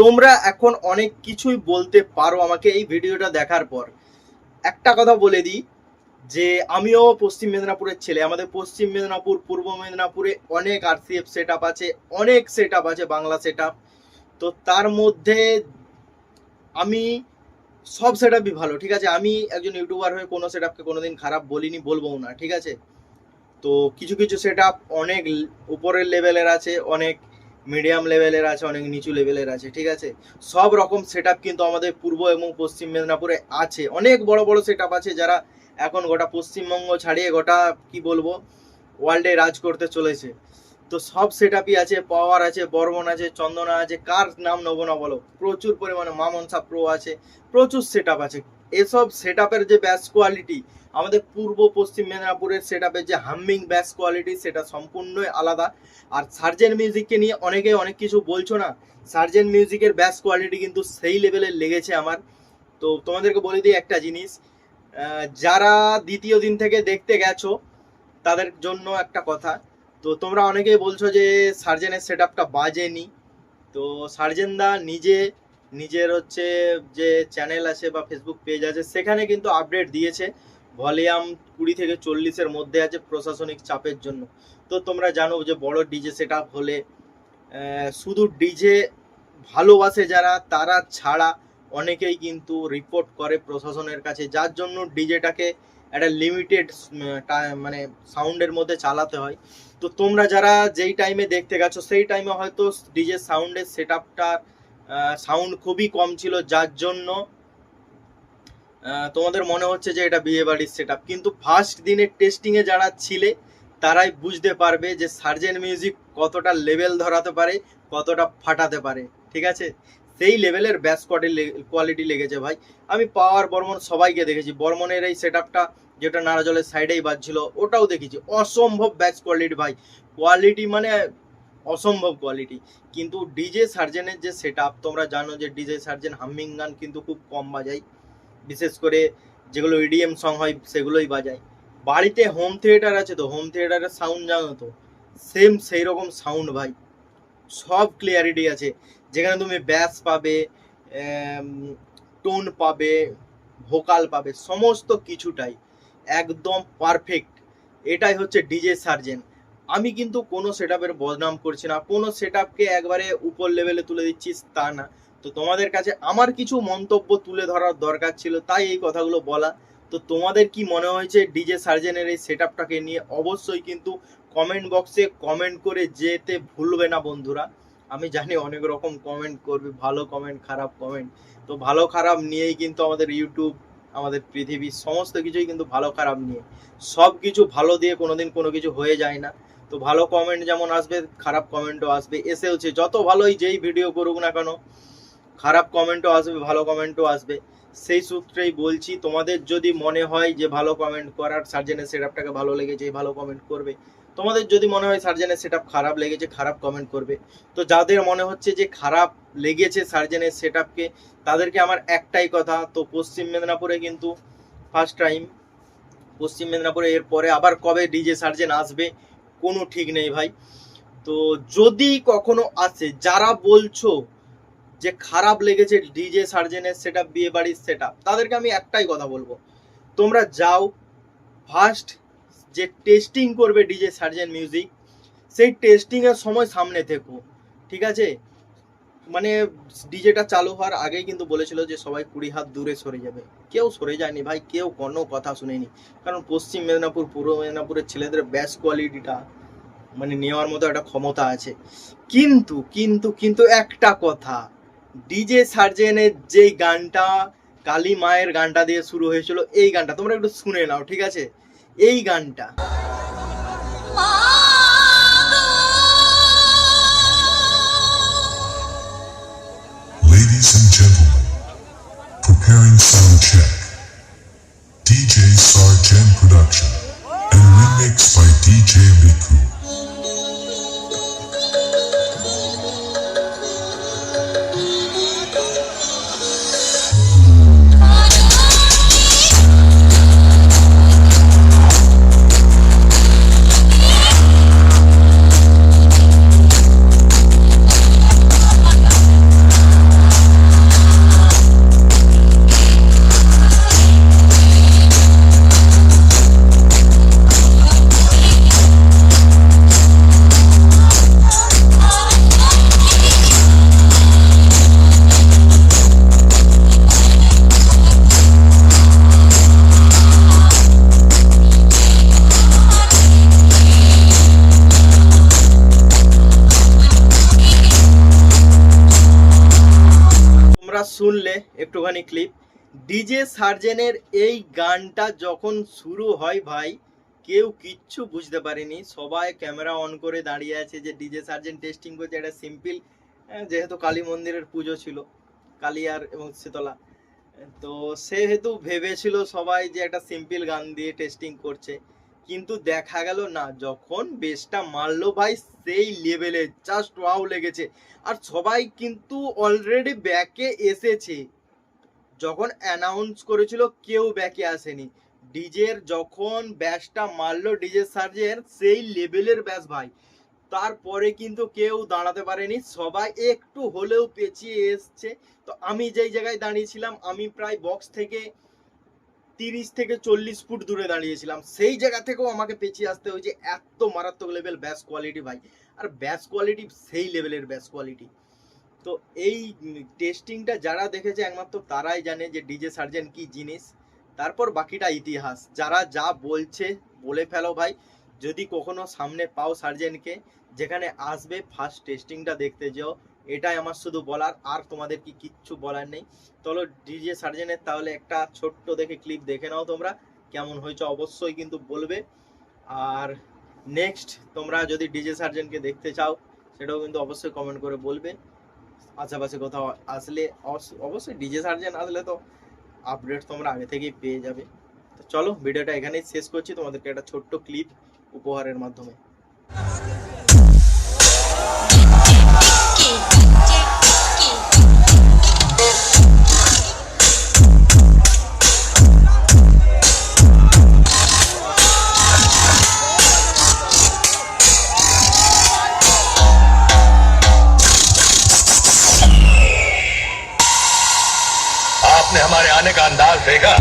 তোমরা এখন অনেক কিছুই বলতে পারো আমাকে এই ভিডিওটা দেখার পর। একটা কথা বলে দিই যে আমিও পশ্চিম মেদিনীপুরের ছেলে। আমাদের পশ্চিম মেদিনীপুর, পূর্ব মেদিনীপুরে অনেক আরসিএফ সেট আপ আছে, অনেক সেট আপ আছে বাংলা সেট আপ তো তার মধ্যে আমি সব সেট আপই ভালো, ঠিক আছে? আমি একজন ইউটিউবার হয়ে কোনো সেট আপকে কোনোদিন খারাপ বলিনি বলব না, ঠিক আছে? তো কিছু কিছু সেট আপ অনেক উপরের লেভেলের আছে, অনেক মিডিয়াম লেভেলের আছে, অনেক নিচু লেভেলের আছে, ঠিক আছে? সব রকম সেট কিন্তু আমাদের পূর্ব এবং পশ্চিম মেদিনীপুরে আছে। অনেক বড় বড় সেট আছে যারা এখন গোটা পশ্চিমবঙ্গ ছাড়িয়ে গোটা, কি বলব ওয়ার্ল্ডে রাজ করতে চলেছে। তো সব সেট আছে পাওয়ার আছে, বর্মন আছে, চন্দনা আছে, কার নাম নেব না বলো, প্রচুর পরিমাণে মামনসা প্রো আছে, প্রচুর সেট আছে। এসব সেট যে ব্যাস কোয়ালিটি আমাদের পূর্ব পশ্চিম মেদিনীপুরের সেট যে হামিং ব্যাস কোয়ালিটি সেটা সম্পূর্ণই আলাদা। আর সার্জেন মিউজিককে নিয়ে অনেকে অনেক কিছু বলছো না সার্জেন মিউজিকের ব্যাস কোয়ালিটি কিন্তু সেই লেভেলের লেগেছে আমার। তো তোমাদেরকে বলে দিই একটা জিনিস যারা দ্বিতীয় দিন থেকে দেখতে গেছো, তাদের জন্য একটা কথা। তো তোমরা অনেকেই বলছো যে সার্জেনের সেট আপটা বাজেনি। তো সার্জেন দা নিজে, নিজের হচ্ছে যে চ্যানেল আছে বা ফেসবুক পেজ আছে, সেখানে কিন্তু আপডেট দিয়েছে। ভলিউম কুড়ি থেকে চল্লিশের মধ্যে আছে প্রশাসনিক চাপের জন্য। তো তোমরা জানো যে বড় ডিজে সেট হলে শুধু ডিজে ভালোবাসে যারা, তারা ছাড়া অনেকেই কিন্তু রিপোর্ট করে প্রশাসনের কাছে, যার জন্য ডিজেটাকে একটা লিমিটেড মানে সাউন্ডের মধ্যে চালাতে হয়। তো তোমরা যারা যেই টাইমে দেখতে গেছো, সেই টাইমে হয়তো ডিজে সাউন্ডের সেট সাউন্ড খুবই কম ছিল, যার জন্য তোমাদের মনে হচ্ছে যে এটা বিয়ে বাড়ির সেট কিন্তু ফার্স্ট দিনের টেস্টিংয়ে যারা ছিলে, তারাই বুঝতে পারবে যে সার্জেন মিউজিক কতটা লেভেল ধরাতে পারে, কতটা ফাটাতে পারে। ঠিক আছে? সেই লেভেলের ব্যাস কোয়ালিটি লেগেছে ভাই। আমি পাওয়ার বর্মন সবাইকে দেখেছি। বর্মনের এই সেট যেটা নাড়া জলের সাইডেই বাজছিল, ওটাও দেখেছি। অসম্ভব ব্যাস কোয়ালিটি ভাই। কোয়ালিটি মানে অসম্ভব কোয়ালিটি কিন্তু ডিজে সার্জেনের যে সেট তোমরা জানো যে ডিজে সার্জেন হামিং গান কিন্তু খুব কম বাজায়। বিশেষ করে যেগুলো ইডিএম সং হয়, সেগুলোই বাজায়। বাড়িতে হোম থিয়েটার আছে তো হোম থিয়েটারের সাউন্ড জানো তো? সেম সেই রকম সাউন্ড ভাই। সব ক্লিয়ারিটি আছে। যেখানে তুমি ব্যাস পাবে টোন পাবে, ভোকাল পাবে, সমস্ত কিছুটাই একদম পারফেক্ট এটাই হচ্ছে ডিজে সার্জেন আমি কিন্তু কোনো সেট আপের বদনাম করছি না, কোনো সেট আপকে একবারে উপর লেভেলে তুলে দিচ্ছি তা না। তো তোমাদের কাছে আমার কিছু মন্তব্য তুলে ধরার দরকার ছিল, তাই এই কথাগুলো বলা। তো তোমাদের কি মনে হয়েছে ডিজে সার্জেনের এই সেট আপটাকে নিয়ে? অবশ্যই কিন্তু কমেন্ট বক্সে কমেন্ট করে যেতে ভুলবে না বন্ধুরা। আমি জানি অনেক রকম কমেন্ট করবে, ভালো কমেন্ট খারাপ কমেন্ট তো ভালো খারাপ নিয়েই কিন্তু আমাদের ইউটিউব আমাদের পৃথিবী, সমস্ত কিছুই কিন্তু ভালো খারাপ নিয়ে। সব কিছু ভালো দিয়ে কোনোদিন কোনো কিছু হয়ে যায় না। তো ভালো কমেন্ট যেমন আসবে, খারাপ কমেন্টও আসবে, এসেওছে। যত ভালোই যেই ভিডিও করুক না কেন, খারাপ কমেন্টও আসবে, ভালো কমেন্টও আসবে। সেই সূত্রেই বলছি, তোমাদের যদি মনে হয় যে ভালো কমেন্ট করার সার্জেনের সেট ভালো লেগেছে ভালো কমেন্ট করবে তোমাদের যদি মনে হয় সার্জেনের সেট খারাপ লেগেছে, খারাপ কমেন্ট করবে। তো যাদের মনে হচ্ছে যে খারাপ লেগেছে সার্জেনের সেট তাদেরকে আমার একটাই কথা, তো পশ্চিম মেদিনীপুরে কিন্তু ফার্স্ট টাইম পশ্চিম মেদিনীপুরে এরপরে আবার কবে ডিজে সার্জেন আসবে, কোনো ঠিক নেই ভাই। তো যদি কখনো আসে, যারা বলছো যে খারাপ লেগেছে ডিজে সার্জেনের সেট আপ বিয়ে বাড়ির সেট তাদেরকে আমি একটাই কথা বলব। তোমরা যাও ফার্স্ট যে টেস্টিং করবে ডিজে সার্জেন মিউজিক সেই টেস্টিং এর সময় সামনে থেকো, ঠিক আছে? মানে ডিজেটা চালু হওয়ার আগেই কিন্তু বলেছিল যে সবাই কুড়ি হাত দূরে সরে যাবে। কেউ সরে যায়নি ভাই, কেউ কোনো কথা শুনেনি। কারণ পশ্চিম মেদিনীপুর, পূর্ব মেদিনীপুরের ছেলেদের ব্যাস কোয়ালিটিটা মানে নেওয়ার মতো একটা ক্ষমতা আছে। কিন্তু কিন্তু কিন্তু একটা কথা ডিজে সার্জেনের যেই গানটা, কালী মায়ের গানটা দিয়ে শুরু হয়েছিল, এই গানটা তোমরা একটু শুনে নাও, ঠিক আছে? এই গানটা Ladies and gentlemen, preparing sound check. DJ Sarge. Sargent Production and remixed by DJ Miku. শুনলে একটুখানি ক্লিপ ডিজে সার্জেনের এই গানটা যখন শুরু হয় ভাই, কেউ কিচ্ছু বুঝতে পারেনি। সবাই ক্যামেরা অন করে দাঁড়িয়ে আছে যে ডিজে সার্জেন টেস্টিং করছে। এটা সিম্পল যেহেতু কালী মন্দিরের পুজো ছিল, কালিয়ার এবং শীতলা। তো সেহেতু ভেবেছিল সবাই যে একটা সিম্পল গান দিয়ে টেস্টিং করছে। কিন্তু দেখা গেল না, যখন বেসটা মারলো ভাই, সেই লেভেলে জাস্ট ওয়াও লেগেছে। আর সবাই কিন্তু অলরেডি ব্যাকে এসেছে। যখন অ্যানাউন্স করেছিল, কেউ ব্যাকে আসেনি। ডিজের যখন ব্যাসটা মারলো ডিজে সার্জের সেই লেভেলের ব্যাস ভাই। তারপরে কিন্তু কেউ দাঁড়াতে পারেনি। সবাই একটু হলেও পেঁচিয়ে এসছে। তো আমি যেই জায়গায় দাঁড়িয়েছিলাম, আমি প্রায় বক্স থেকে তিরিশ থেকে চল্লিশ ফুট দূরে দাঁড়িয়েছিলাম। সেই জায়গা থেকেও আমাকে পেঁচিয়ে আসতে হয়েছে এত মারাত্মক লেভেল ব্যাস কোয়ালিটি ভাই। আর ব্যাস কোয়ালিটি সেই লেভেলের ব্যাস কোয়ালিটি তো এই টেস্টিংটা যারা দেখেছে একমাত্র তারাই জানে যে ডিজে সার্জেন কি জিনিস। তারপর বাকিটা ইতিহাস। যারা যা বলছে, বলে ফেলো ভাই। যদি কখনো সামনে পাও সার্জেনকে যেখানে আসবে ফার্স্ট টেস্টিংটা দেখতে যাও। এটাই আমার শুধু বলার, আর তোমাদের কি কিচ্ছু বলার নেই। চলো ডিজে সার্জেনের তাহলে একটা ছোট্ট দেখে ক্লিপ দেখে নাও তোমরা, কেমন হয়েছে অবশ্যই কিন্তু বলবে। আর নেক্সট তোমরা যদি ডিজে সার্জেনকে দেখতে চাও, সেটাও কিন্তু অবশ্যই কমেন্ট করে বলবে। আশেপাশে কোথাও আসলে অবশ্য- অবশ্যই ডিজে সার্জেন আসলে তো আপডেট তোমরা আগে থেকেই পেয়ে যাবে। তো চলো, ভিডিওটা এখানেই শেষ করছি। তোমাদেরকে একটা ছোট্ট ক্লিপ উপহারের মাধ্যমে। हमारे आने का अंदाज देखा